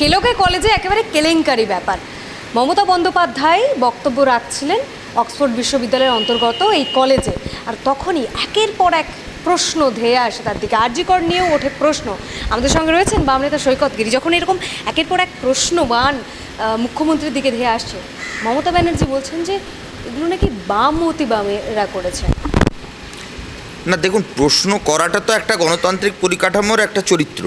কেলোকে কলেজে একেবারে কেলেঙ্কারি ব্যাপার। মমতা বন্দ্যোপাধ্যায় বক্তব্য রাখছিলেন অক্সফোর্ড বিশ্ববিদ্যালয়ের অন্তর্গত এই কলেজে। আর তখনই একের পর এক প্রশ্ন ধেয়ে আসে তার দিকে। আরজিকর নিয়েও ওঠে প্রশ্ন। আমাদের সঙ্গে রয়েছেন বাম নেতা সৈকত গিরি। যখন এরকম একের পর এক প্রশ্নবান মুখ্যমন্ত্রীর দিকে ধেয়ে আসছে, মমতা ব্যানার্জি বলছেন যে, এগুলো নাকি বাম অতি বামেরা করেছে। না, দেখুন, প্রশ্ন করাটা তো একটা গণতান্ত্রিক পরিকাঠামোর একটা চরিত্র।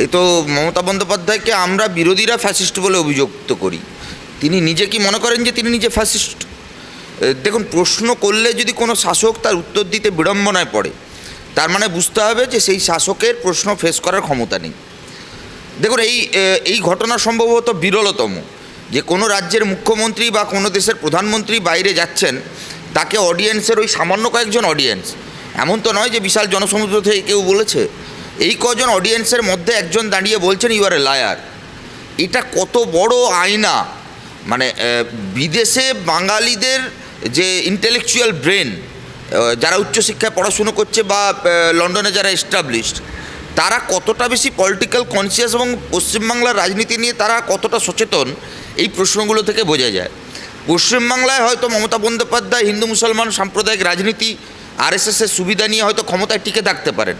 এ তো মমতা বন্দ্যোপাধ্যায়কে আমরা বিরোধীরা ফ্যাসিস্ট বলে অভিযুক্ত করি। তিনি নিজে কি মনে করেন যে তিনি নিজে ফ্যাসিস্ট দেখুন, প্রশ্ন করলে যদি কোনো শাসক তার উত্তর দিতে বিড়ম্বনায় পড়ে, তার মানে বুঝতে হবে যে সেই শাসকের প্রশ্ন ফেস করার ক্ষমতা নেই। দেখুন, এই এই ঘটনা সম্ভবত বিরলতম। যে কোনো রাজ্যের মুখ্যমন্ত্রী বা কোনো দেশের প্রধানমন্ত্রী বাইরে যাচ্ছেন, তাকে অডিয়েন্সের ওই সামান্য কয়েকজন অডিয়েন্স এমন তো নয় যে বিশাল জনসমুদ্র থেকে কেউ বলেছে। এই কজন অডিয়েন্সের মধ্যে একজন দাঁড়িয়ে বলছেন ইউ আর এ লায়ার এটা কত বড় আয়না। মানে বিদেশে বাঙালিদের যে ইন্টেলেকচুয়াল ব্রেন যারা উচ্চশিক্ষায় পড়াশুনো করছে বা লন্ডনে যারা এস্টাবলিশড তারা কতটা বেশি পলিটিক্যাল কনসিয়াস এবং পশ্চিমবাংলার রাজনীতি নিয়ে তারা কতটা সচেতন, এই প্রশ্নগুলো থেকে বোঝা যায়। পশ্চিমবাংলায় হয়তো মমতা বন্দ্যোপাধ্যায় হিন্দু মুসলমান সাম্প্রদায়িক রাজনীতি আরএসএসের সুবিধা নিয়ে হয়তো ক্ষমতায় টিকে থাকতে পারেন।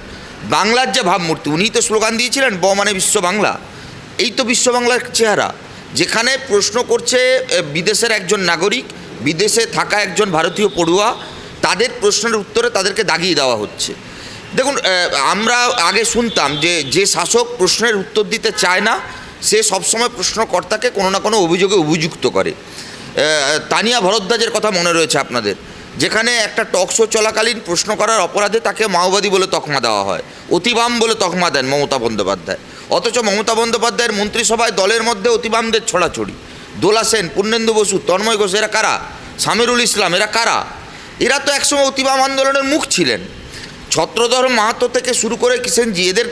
বাংলার যে ভাবমূর্তি উনি তো স্লোগান দিয়েছিলেন, ব মানে বিশ্ব বাংলা। এই তো বিশ্ব বাংলার চেহারা। যেখানে প্রশ্ন করছে বিদেশের একজন নাগরিক, বিদেশে থাকা একজন ভারতীয় পড়ুয়া, তাদের প্রশ্নের উত্তরে তাদেরকে দাগিয়ে দেওয়া হচ্ছে। দেখুন আমরা আগে শুনতাম যে যে শাসক প্রশ্নের উত্তর দিতে চায় না, সে সবসময় প্রশ্নকর্তাকে কোনো না কোনো অভিযোগে অভিযুক্ত করে। তানিয়া ভরদ্বাজের কথা মনে রয়েছে আপনাদের। যেখানে একটা টক শো চলাকালীন প্রশ্ন করার অপরাধে তাকে মাওবাদী বলে তকমা দেওয়া হয়, অতিবাম বলে তকমা দেন মমতা বন্দ্যোপাধ্যায়। অথচ মমতা বন্দ্যোপাধ্যায়ের মন্ত্রিসভায় দলের মধ্যে অতিবামদের ছড়াছড়ি। দোলা সেন, পূর্ণেন্দু বসু, তন্ময় ঘোষ, এরা কারা? সামিরুল ইসলাম, এরা কারা? এরা তো একসময় অতিবাম আন্দোলনের মুখ ছিলেন। ছত্রধর মাহাতো থেকে শুরু করে কিষেনজি এদের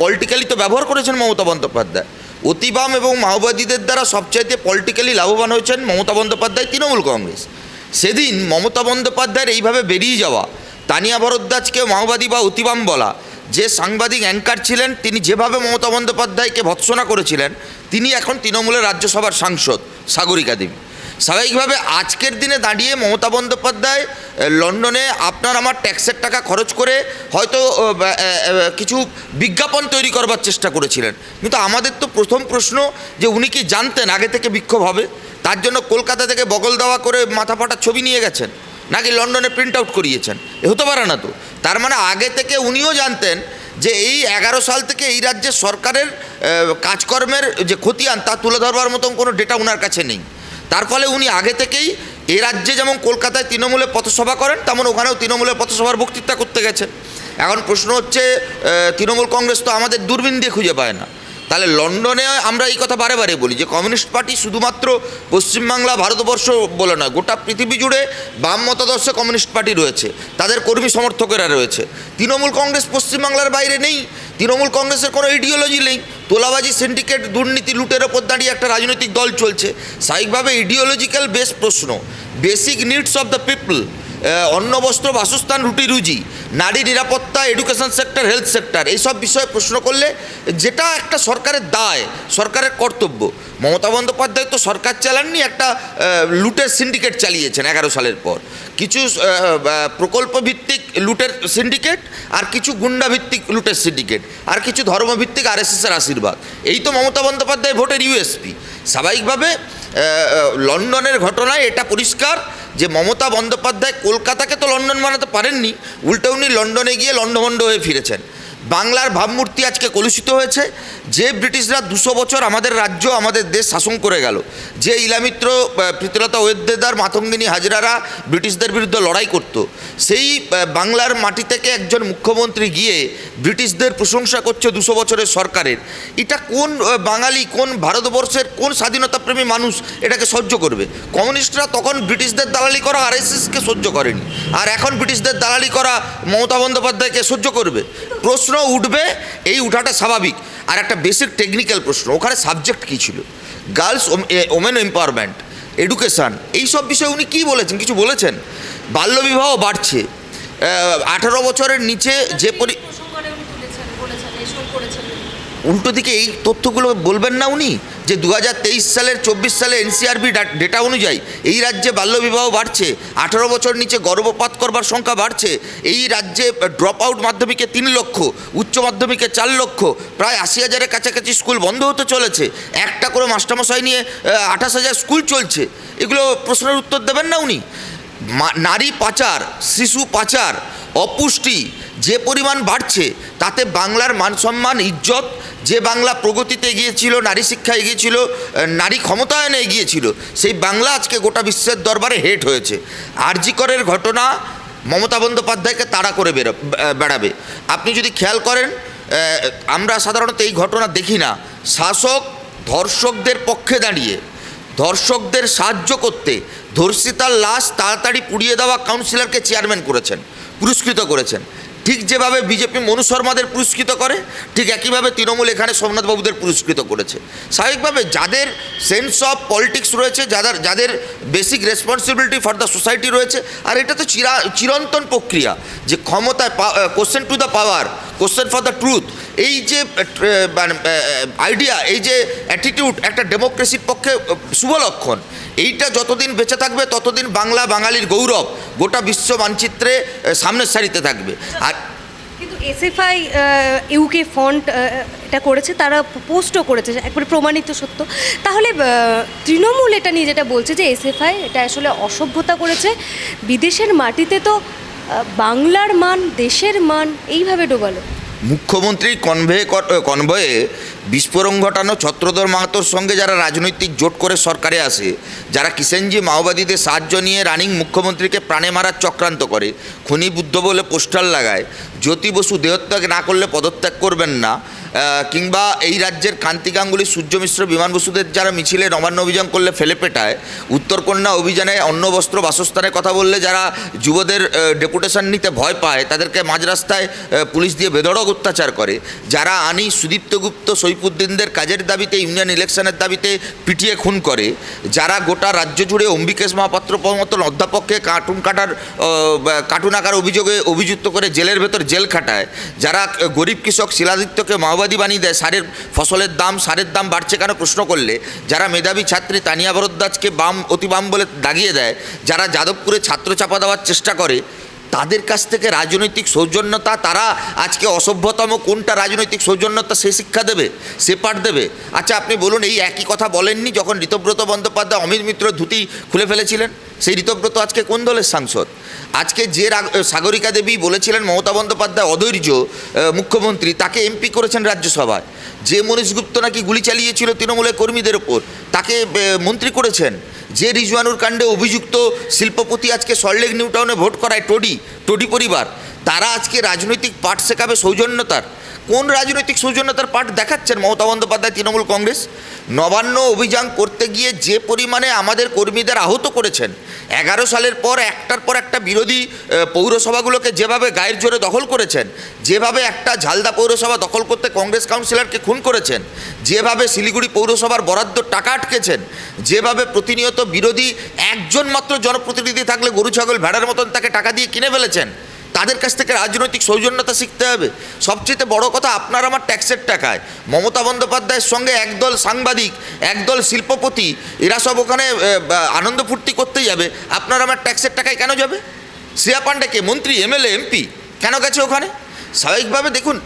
পলিটিক্যালি তো ব্যবহার করেছেন মমতা বন্দ্যোপাধ্যায়। অতিবাম এবং মাওবাদীদের দ্বারা সবচাইতে পলিটিক্যালি লাভবান হয়েছেন মমতা বন্দ্যোপাধ্যায়, তৃণমূল কংগ্রেস। সেদিন মমতা বন্দ্যোপাধ্যায়ের এইভাবে বেরিয়ে যাওয়া, তানিয়া ভরদ্বাজকে মাওবাদী বা অতিবাম বলা, যে সাংবাদিক অ্যাঙ্কার ছিলেন, তিনি যেভাবে মমতা বন্দ্যোপাধ্যায়কে ভৎসনা করেছিলেন, তিনি এখন তৃণমূলের রাজ্যসভার সাংসদ, সাগরিকা দেবী। স্বাভাবিকভাবে আজকের দিনে দাঁড়িয়ে মমতা বন্দ্যোপাধ্যায় লন্ডনে আপনার আমার ট্যাক্সের টাকা খরচ করে হয়তো কিছু বিজ্ঞাপন তৈরি করবার চেষ্টা করেছিলেন। কিন্তু আমাদের তো প্রথম প্রশ্ন যে উনি কি জানতেন, আগে থেকে বিক্ষোভ হবে? তার জন্য কলকাতা থেকে বগল দেওয়া করে মাথা ফাটা ছবি নিয়ে গেছেন, নাকি লন্ডনে প্রিন্ট আউট করিয়েছেন? এ হতে পারে না তো। তার মানে আগে থেকে উনিও জানতেন যে এই এগারো সাল থেকে এই রাজ্যের সরকারের কাজকর্মের যে খতিয়ান, তা তুলে ধরবার মতন কোনো ডেটা ওনার কাছে নেই। তার ফলে উনি আগে থেকেই এ রাজ্যে যেমন কলকাতায় তৃণমূলের পথসভা করেন, তেমন ওখানেও তৃণমূলের পথসভার বক্তৃতা করতে গেছেন। এখন প্রশ্ন হচ্ছে তৃণমূল কংগ্রেস তো আমাদের দূরবীন দিয়ে খুঁজে পায় না। তাহলে লন্ডনে আমরা এই কথা বারে বারে বলি যে কমিউনিস্ট পার্টি শুধুমাত্র পশ্চিমবাংলা, ভারতবর্ষ বলে নয়, গোটা পৃথিবী জুড়ে বাম মতাদর্শে কমিউনিস্ট পার্টি রয়েছে। তাদের কর্মী সমর্থকেরা রয়েছে। তৃণমূল কংগ্রেস পশ্চিমবাংলার বাইরে নেই, তৃণমূল কংগ্রেসের কোনো ইডিওলজি নেই। তোলাবাজি সিন্ডিকেট দুর্নীতি, লুটের ওপর দাঁড়িয়ে একটা রাজনৈতিক দল চলছে। স্বাভাবিকভাবে ইডিওলজিক্যাল বেস প্রশ্ন। Basic needs of the people অন্ন বস্ত্র বাসস্থান, রুটি, রুজি, নারী নিরাপত্তা এডুকেশন সেক্টর হেলথ সেক্টর এইসব বিষয়ে প্রশ্ন করলে যেটা একটা সরকারের দায়, সরকারের কর্তব্য। মমতা বন্দ্যোপাধ্যায় তো সরকার চালাননি, একটা লুটের সিন্ডিকেট চালিয়েছেন এগারো সালের পর। কিছু প্রকল্প ভিত্তিক লুটের সিন্ডিকেট আর কিছু গুন্ডা ভিত্তিক লুটের সিন্ডিকেট আর কিছু ধর্মভিত্তিক আরএসএসের আশীর্বাদ। এই তো মমতা বন্দ্যোপাধ্যায় ভোটের ইউএসপি স্বাভাবিকভাবে লন্ডনের ঘটনায় এটা পরিষ্কার যে মমতা বন্দ্যোপাধ্যায় কলকাতাকে তো লন্ডন বানাতে পারেননি, উল্টে উনি লন্ডনে গিয়ে লন্ডভন্ড হয়ে ফিরেছেন। বাংলার ভাবমূর্তি আজকে কলুষিত হয়েছে। যে ব্রিটিশরা দুশো বছর আমাদের রাজ্য, আমাদের দেশ শাসন করে গেল, যে ইলামিত্র প্রীতিলতা ওয়েদ্দেদার, মাতঙ্গিনী হাজরারা ব্রিটিশদের বিরুদ্ধে লড়াই করত, সেই বাংলার মাটি থেকে একজন মুখ্যমন্ত্রী গিয়ে ব্রিটিশদের প্রশংসা করছে দুশো বছরের সরকারের। এটা কোন বাঙালি, কোন ভারতবর্ষের, কোন স্বাধীনতাপ্রেমী মানুষ এটাকে সহ্য করবে? কমিউনিস্টরা তখন ব্রিটিশদের দালালি করা আর আরএসএসকে সহ্য করেনি, আর এখন ব্রিটিশদের দালালি করা মমতা বন্দ্যোপাধ্যায়কে সহ্য করবে। প্রশ্ন উঠবে, এই উঠাটা স্বাভাবিক। আর একটা বেসিক টেকনিক্যাল প্রশ্ন, ওখানে সাবজেক্ট কী ছিল? গার্লস ওমেন এম্পাওয়ারমেন্ট এডুকেশান এইসব বিষয়ে উনি কী বলেছেন, কিছু বলেছেন? বাল্যবিবাহ বাড়ছে। আঠারো বছরের নিচে যে পরি উল্টো দিকে এই তথ্যগুলো বলবেন না উনি, যে দু হাজার তেইশ সালের, চব্বিশ সালে এনসিআরবি ডেটা অনুযায়ী এই রাজ্যে বাল্যবিবাহ বাড়ছে, আঠারো বছর নিচে গর্ভপাত করবার সংখ্যা বাড়ছে, এই রাজ্যে ড্রপ আউট মাধ্যমিকে তিন লক্ষ, উচ্চ মাধ্যমিকে চার লক্ষ, প্রায় আশি হাজারের কাছাকাছি স্কুল বন্ধ হতে চলেছে, একটা করে মাস্টারমশাই নিয়ে আঠাশ হাজার স্কুল চলছে, এগুলো প্রশ্নের উত্তর দেবেন না উনি? নারী পাচার, শিশু পাচার, অপুষ্টি যে পরিমাণ বাড়ছে, তাতে বাংলার মানসম্মান ইজ্জত, যে বাংলা প্রগতিতে এগিয়েছিল, নারী শিক্ষা এগিয়েছিল নারী ক্ষমতায়নে এগিয়েছিল, সেই বাংলা আজকে গোটা বিশ্বের দরবারে হেট হয়েছে। আরজিকরের ঘটনা মমতা বন্দ্যোপাধ্যায়কে তাড়া করে বেরো বেড়াবে। আপনি যদি খেয়াল করেন আমরা সাধারণত এই ঘটনা দেখি না। শাসক ধর্ষকদের পক্ষে দাঁড়িয়ে, ধর্ষকদের সাহায্য করতে ধর্ষিতার লাশ তাড়াতাড়ি পুড়িয়ে দেওয়া কাউন্সিলরকে চেয়ারম্যান করেছেন, পুরস্কৃত করেছেন। ঠিক যেভাবে বিজেপি মনু শর্মাদের পুরস্কৃত করে, ঠিক একইভাবে তৃণমূল এখানে সোমনাথবাবুদের পুরস্কৃত করেছে। স্বাভাবিকভাবে যাদের সেন্স অফ পলিটিক্স রয়েছে, যাদের যাদের basic responsibility for the society রয়েছে, আর এটা তো চিরা, চিরন্তন প্রক্রিয়া যে ক্ষমতায় question to the power question for the truth এই যে আইডিয়া এই যে অ্যাটিটিউড একটা ডেমোক্রেসির পক্ষে শুভ লক্ষণ, এইটা যতদিন বেঁচে থাকবে, ততদিন বাংলা বাঙালির গৌরব গোটা বিশ্ব মানচিত্রে সামনের সারিতে থাকবে। আর কিন্তু এসএফআই ইউকে ফন্ট এটা করেছে, তারা পোস্টও করেছে, একবারে প্রমাণিত সত্য। তাহলে তৃণমূল এটা নিয়ে যেটা বলছে যে এসএফআই এটা আসলে অসভ্যতা করেছে, বিদেশের মাটিতে তো বাংলার মান দেশের মান এইভাবে ডোবালো। মুখ্যমন্ত্রী কনভে কনভয়ে বিস্ফোরণ ঘটানো ছত্রধর মাহাতোর সঙ্গে যারা রাজনৈতিক জোট করে সরকারে আসে, যারা কিষেনজি মাওবাদীদের সাহায্য নিয়ে রানিং মুখ্যমন্ত্রীকে প্রাণে মারার চক্রান্ত করে, খনি বুদ্ধ বলে পোস্টার লাগায়, জ্যোতি বসু দেহত্যাগ না করলে পদত্যাগ করবেন না কিংবা এই রাজ্যের কান্তি গাঙ্গুলি সূর্য মিশ্র, বিমান বসুদের যারা মিছিলে নবান্ন অভিযান করলে ফেলে পেটায়, উত্তরকন্যা অভিযানে অন্ন, বস্ত্র, বাসস্থানের কথা বললে যারা যুবদের ডেপুটেশন নিতে ভয় পায়, তাদেরকে মাঝ রাস্তায় পুলিশ দিয়ে বেধড়ক অত্যাচার করে, যারা আনি সুদীপ্ত গুপ্ত সৈফুদ্দিনদের কাজের দাবিতে, ইউনিয়ন ইলেকশনের দাবিতে পিটিয়ে খুন করে। যারা গোটা রাজ্য জুড়ে অম্বিকেশ মহাপাত্র মতন অধ্যাপককে কার্টুন কাটার কার্টুন আকার অভিযোগে অভিযুক্ত করে জেলের ভেতর জেল খাটায়, যারা গরিব কৃষক শিলাদিত্যকে মাওবাদী বানিয়ে দেয়, সারের ফসলের দাম, সারের দাম বাড়ছে কেন প্রশ্ন করলে, যারা মেধাবী ছাত্রী তানিয়া ভরদ্বাজকে বাম অতিবাম বলে দাগিয়ে দেয়, যারা যাদবপুরে ছাত্র চাপা দেওয়ার চেষ্টা করে তাদের কাছ থেকে রাজনৈতিক সৌজন্যতা, তারা আজকে অসভ্যতম কোনটা রাজনৈতিক সৌজন্যতা সে শিক্ষা দেবে, সে পাঠ দেবে। আচ্ছা আপনি বলুন, এই একই কথা বলেননি যখন ঋতব্রত বন্দ্যোপাধ্যায়, অমিত মিত্র ধুতি খুলে ফেলেছিলেন? সেই ঋতব্রত আজকে কোন দলের সাংসদ? আজকে যে সাগরিকা দেবী বলেছিলেন মমতা বন্দ্যোপাধ্যায় অধৈর্য মুখ্যমন্ত্রী, তাকে এমপি করেছেন রাজ্যসভায়। যে মনীষ গুপ্ত নাকি গুলি চালিয়েছিল তৃণমূলের কর্মীদের ওপর তাকে মন্ত্রী করেছেন। যে রিজওয়ানুর কাণ্ডে অভিযুক্ত শিল্পপতি আজকে সল্টলেক নিউ টাউনে ভোট করায় টোডি টোডি পরিবার, তারা আজকে রাজনৈতিক পাঠ শেখাবে সৌজন্যতার। কোন রাজনৈতিক সৌজন্যতার পাঠ দেখাচ্ছেন মমতা বন্দ্যোপাধ্যায় তৃণমূল কংগ্রেস? নবান্ন অভিযান করতে গিয়ে যে পরিমাণে আমাদের কর্মীদের আহত করেছেন এগারো সালের পর একটার পর একটা বিরোধী পৌরসভাগুলোকে যেভাবে গায়ের জোরে দখল করেছেন, যেভাবে একটা ঝালদা পৌরসভা দখল করতে কংগ্রেস কাউন্সিলরকে খুন করেছেন, যেভাবে শিলিগুড়ি পৌরসভার বরাদ্দ টাকা আটকেছেন, যেভাবে প্রতিনিয়ত বিরোধী একজন মাত্র জনপ্রতিনিধি থাকলে গরু, ছাগল, ভেড়ার মতন তাকে টাকা দিয়ে কিনে ফেলেছেন তাদের কাছ থেকে রাজনৈতিক সৌজন্যতা শিখতে হবে। সবচেয়ে বড় কথা, আপনার আমার ট্যাক্সের টাকায়। মমতা বন্দ্যোপাধ্যায়ের সঙ্গে একদল সাংবাদিক, একদল শিল্পপতি, এরা সব ওখানে আনন্দ ফুর্তি করতে যাবে। আপনার আমার ট্যাক্সের টাকায় কেন যাবে? শ্রেয়া পাণ্ডেকে মন্ত্রী এমএলএ এমপি কেন গেছে ওখানে? স্বাভাবিকভাবে দেখুন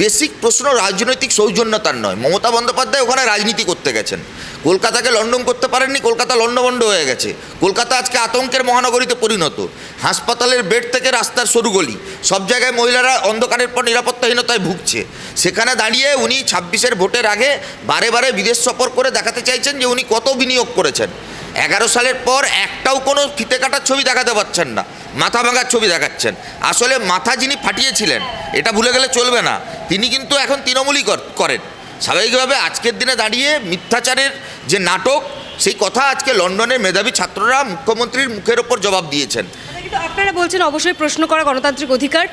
বেসিক প্রশ্ন রাজনৈতিক সৌজন্যতার নয়। মমতা বন্দ্যোপাধ্যায় ওখানে রাজনীতি করতে গেছেন। কলকাতাকে লন্ডন করতে পারেননি, কলকাতা লন্ডভন্ড হয়ে গেছে। কলকাতা আজকে আতঙ্কের মহানগরীতে পরিণত। হাসপাতালের বেড থেকে রাস্তার সরু গলি সব জায়গায় মহিলারা অন্ধকারের পর নিরাপত্তাহীনতায় ভুগছে। সেখানে দাঁড়িয়ে উনি ছাব্বিশের ভোটের আগে বারে বারে বিদেশ সফর করে দেখাতে চাইছেন যে উনি কত বিনিয়োগ করেছেন। এগারো সালের পর একটাও কোনো ফিতে কাটার ছবি দেখাতে পারছেন না। মাথা ভাঙার ছবি দেখাচ্ছেন। আসলে মাথা যিনি ফাটিয়েছিলেন, এটা ভুলে গেলে চলবে না। তিনি কিন্তু এখন তৃণমূলই কর- করেন। স্বাভাবিকভাবে আজকের দিনে দাঁড়িয়ে মিথ্যাচারের যে নাটক, সেই কথা আজকে লন্ডনের মেধাবী ছাত্ররা মুখ্যমন্ত্রীর মুখের ওপর জবাব দিয়েছেন। কিন্তু আপনারা বলছেন অবশ্যই প্রশ্ন করা গণতান্ত্রিক অধিকার।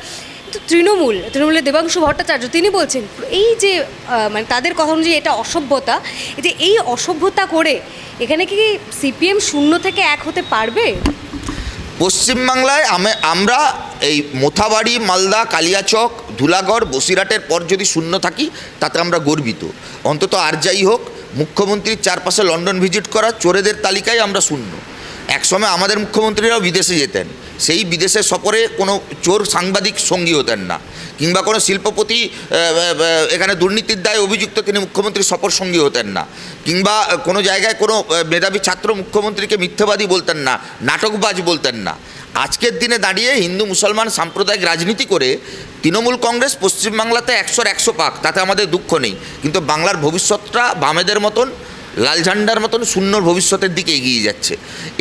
তৃণমূল, তৃণমূলের দেবাংশু ভট্টাচার্য, তিনি বলছেন, এই যে মানে তাদের কথা অনুযায়ী এটা অসভ্যতা যে এই অসভ্যতা করে এখানে কি সিপিএম শূন্য থেকে এক হতে পারবে? পশ্চিমবাংলায় আমে- আমরা এই মোথাবাড়ি, মালদা, কালিয়াচক, ধুলাগড়, বসিরহাটের পর যদি শূন্য থাকি, তাতে আমরা গর্বিত। অন্তত আর যাই হোক, মুখ্যমন্ত্রীর চারপাশে লন্ডন ভিজিট করা চোরেদের তালিকায় আমরা শূন্য। একসময় আমাদের মুখ্যমন্ত্রীরাও বিদেশে যেতেন। সেই বিদেশে সফরে কোনো চোর সাংবাদিক সঙ্গী হতেন না। কিংবা কোনো শিল্পপতি এখানে দুর্নীতির দায়ে অভিযুক্ত তিনি মুখ্যমন্ত্রী সফর সঙ্গী হতেন না। কিংবা কোনো জায়গায় কোনো মেধাবী ছাত্র মুখ্যমন্ত্রীকে মিথ্যাবাদী বলতেন না, নাটকবাজ বলতেন না। আজকের দিনে দাঁড়িয়ে হিন্দু মুসলমান সাম্প্রদায়িক রাজনীতি করে তৃণমূল কংগ্রেস পশ্চিমবাংলাতে একশোর একশো পাক, তাতে আমাদের দুঃখ নেই। কিন্তু বাংলার ভবিষ্যৎটা বামেদের মতন লাল ঝান্ডার মতন শূন্য ভবিষ্যতের দিকে এগিয়ে যাচ্ছে।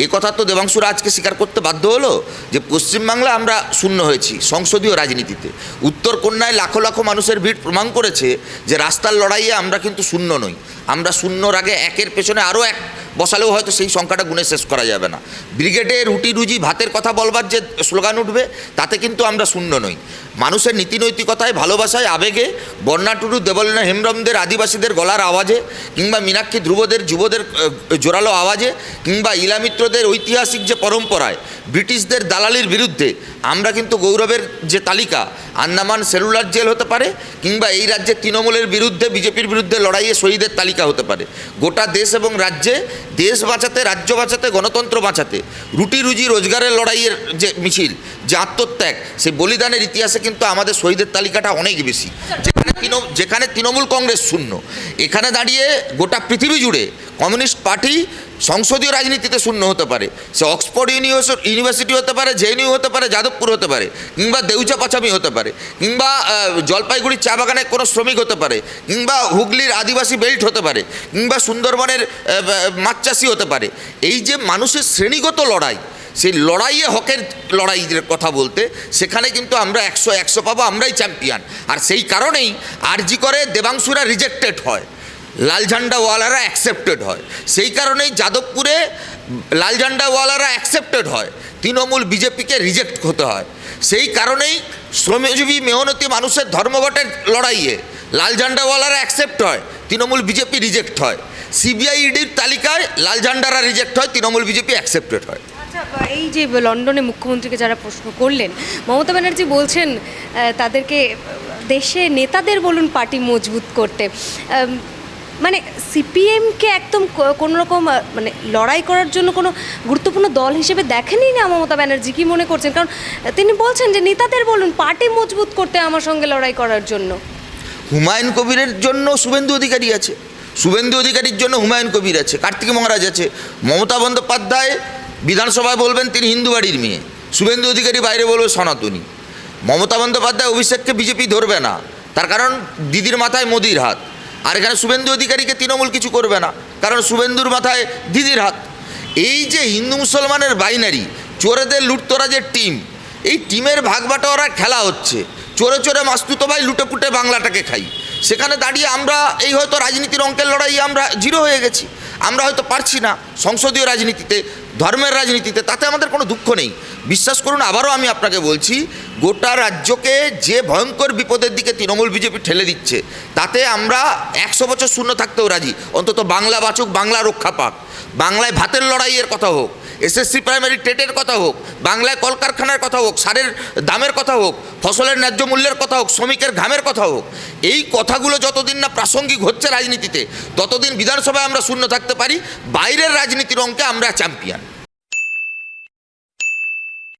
এ কথা তো দেবাংশুরা আজকে স্বীকার করতে বাধ্য হলো যে পশ্চিমবাংলা আমরা শূন্য হয়েছি সংসদীয় রাজনীতিতে। উত্তর কন্যায় লাখো লাখো মানুষের ভিড় প্রমাণ করেছে যে রাস্তার লড়াইয়ে আমরা কিন্তু শূন্য নই। আমরা শূন্যর আগে একের পেছনে আরও এক বসালেও হয়তো সেই সংখ্যাটা গুণে শেষ করা যাবে না। ব্রিগেডে রুটি রুজি ভাতের কথা বলবার যে স্লোগান উঠবে, তাতে কিন্তু আমরা শূন্য নই। মানুষের নীতিনৈতিকতায় ভালোবাসায় আবেগে বর্ণাটুরু দেবলীনা হেমব্রমদের আদিবাসীদের গলার আওয়াজে কিংবা মীনাক্ষী ধ্রুবদের যুবদের আহ, জোরালো আওয়াজে কিংবা ইলামিত্রদের ঐতিহাসিক যে পরম্পরায় ব্রিটিশদের দালালির বিরুদ্ধে আমরা কিন্তু গৌরবের যে তালিকা আন্দামান সেলুলার জেল হতে পারে কিংবা এই রাজ্যে তৃণমূলের বিরুদ্ধে বিজেপির বিরুদ্ধে লড়াইয়ে শহীদের তালিকা হতে পারে। গোটা দেশ এবং রাজ্যে দেশ বাঁচাতে রাজ্য বাঁচাতে গণতন্ত্র বাঁচাতে রুটি রুজি রোজগারের লড়াইয়ের যে মিছিল যে আত্মত্যাগ সেই বলিদানের ইতিহাসে কিন্তু আমাদের শহীদের তালিকাটা অনেক বেশি। যেখানে তৃণমূল কংগ্রেস শূন্য এখানে দাঁড়িয়ে গোটা পৃথিবী জুড়ে কমিউনিস্ট পার্টি সংসদীয় রাজনীতিতে শূন্য হতে পারে। সে অক্সফোর্ড ইউনিভার্সিটি ইউনিভার্সিটি হতে পারে জেএনইউ হতে পারে, যাদবপুর হতে পারে, কিংবা দেউচা পাচামি হতে পারে, কিংবা জলপাইগুড়ির চা বাগানের কোনো শ্রমিক হতে পারে, কিংবা হুগলির আদিবাসী বেল্ট হতে পারে, কিংবা সুন্দরবনের মাছ চাষি হতে পারে। এই যে মানুষের শ্রেণীগত লড়াই, সেই লড়াইয়ে হকের লড়াইয়ের কথা বলতে, সেখানে কিন্তু আমরা একশো একশো পাবো, আমরাই চ্যাম্পিয়ন। আর সেই কারণেই আরজি করে দেবাংশুরা রিজেক্টেড হয়। লাল ঝান্ডাওয়ালারা অ্যাকসেপ্টেড হয়। সেই কারণেই যাদবপুরে লাল ঝান্ডাওয়ালারা অ্যাকসেপ্টেড হয়। তৃণমূল বিজেপিকে রিজেক্ট হতে হয়। সেই কারণেই শ্রমজীবী মেহনতি মানুষের ধর্মঘটের লড়াইয়ে লাল ঝান্ডাওয়ালারা অ্যাকসেপ্ট হয়, তৃণমূল বিজেপি রিজেক্ট হয়। সিবিআই ইডির তালিকায় লাল ঝান্ডারা রিজেক্ট হয়, তৃণমূল বিজেপি অ্যাকসেপ্টেড হয়। আচ্ছা এই যে লন্ডনে মুখ্যমন্ত্রীকে যারা প্রশ্ন করলেন, মমতা ব্যানার্জি বলছেন তাদেরকে, দেশে নেতাদের বলুন পার্টি মজবুত করতে। মানে সিপিএমকে একদম কোনো রকম মানে লড়াই করার জন্য কোনো গুরুত্বপূর্ণ দল হিসেবে দেখেনি না মমতা ব্যানার্জি? কি মনে করছেন? কারণ তিনি বলছেন যে, নেতাদের বলুন, পার্টি মজবুত করতে আমার সঙ্গে লড়াই করার জন্য। হুমায়ুন কবিরের জন্য শুভেন্দু অধিকারী আছে। শুভেন্দু অধিকারীর জন্য হুমায়ুন কবির আছে, কার্তিক মহারাজ আছে। মমতা বন্দ্যোপাধ্যায় বিধানসভায় বলবেন, তিনি হিন্দু বাড়ির মেয়ে। শুভেন্দু অধিকারী বাইরে বলবে, সনাতনী। মমতা বন্দ্যোপাধ্যায়, অভিষেককে বিজেপি ধরবে না। তার কারণ, দিদির মাথায় মোদির হাত। আর এখানে শুভেন্দু অধিকারীকে তৃণমূল কিছু করবে না, কারণ শুভেন্দুর মাথায় দিদির হাত। এই যে হিন্দু মুসলমানের বাইনারি, চোরেদের লুটতরা যে টিম, এই টিমের ভাগবাটোয়ারা খেলা হচ্ছে। চোরে চোরে মাস্তুতো ভাই লুটে পুটে বাংলাটাকে খাই। সেখানে দাঁড়িয়ে আমরা এই হয়তো রাজনীতির অঙ্কের লড়াই আমরা জিরো হয়ে গেছি। আমরা হয়তো পারছি না সংসদীয় রাজনীতিতে, ধর্মের রাজনীতিতে, তাতে আমাদের কোনো দুঃখ নেই। বিশ্বাস করুন, আবারও আমি আপনাকে বলছি গোটা রাজ্যকে যে ভয়ঙ্কর বিপদের দিকে তৃণমূল বিজেপি ঠেলে দিচ্ছে, তাতে আমরা একশো বছর শূন্য থাকতেও রাজি। অন্তত বাংলা বাঁচুক, বাংলা রক্ষা পাক। বাংলায় ভাতের লড়াইয়ের কথা হোক, এসএসসি প্রাইমারি টেটের কথা হোক, বাংলায় কলকারখানার কথা হোক, সারের দামের কথা হোক, ফসলের ন্যায্য মূল্যের কথা হোক, শ্রমিকের ঘামের কথা হোক, এই কথাগুলো যতদিন না প্রাসঙ্গিক হচ্ছে রাজনীতিতে, ততদিন বিধানসভায় আমরা শূন্য থাকতে পারি, বাইরের রাজনীতির অঙ্কে আমরা চ্যাম্পিয়ন।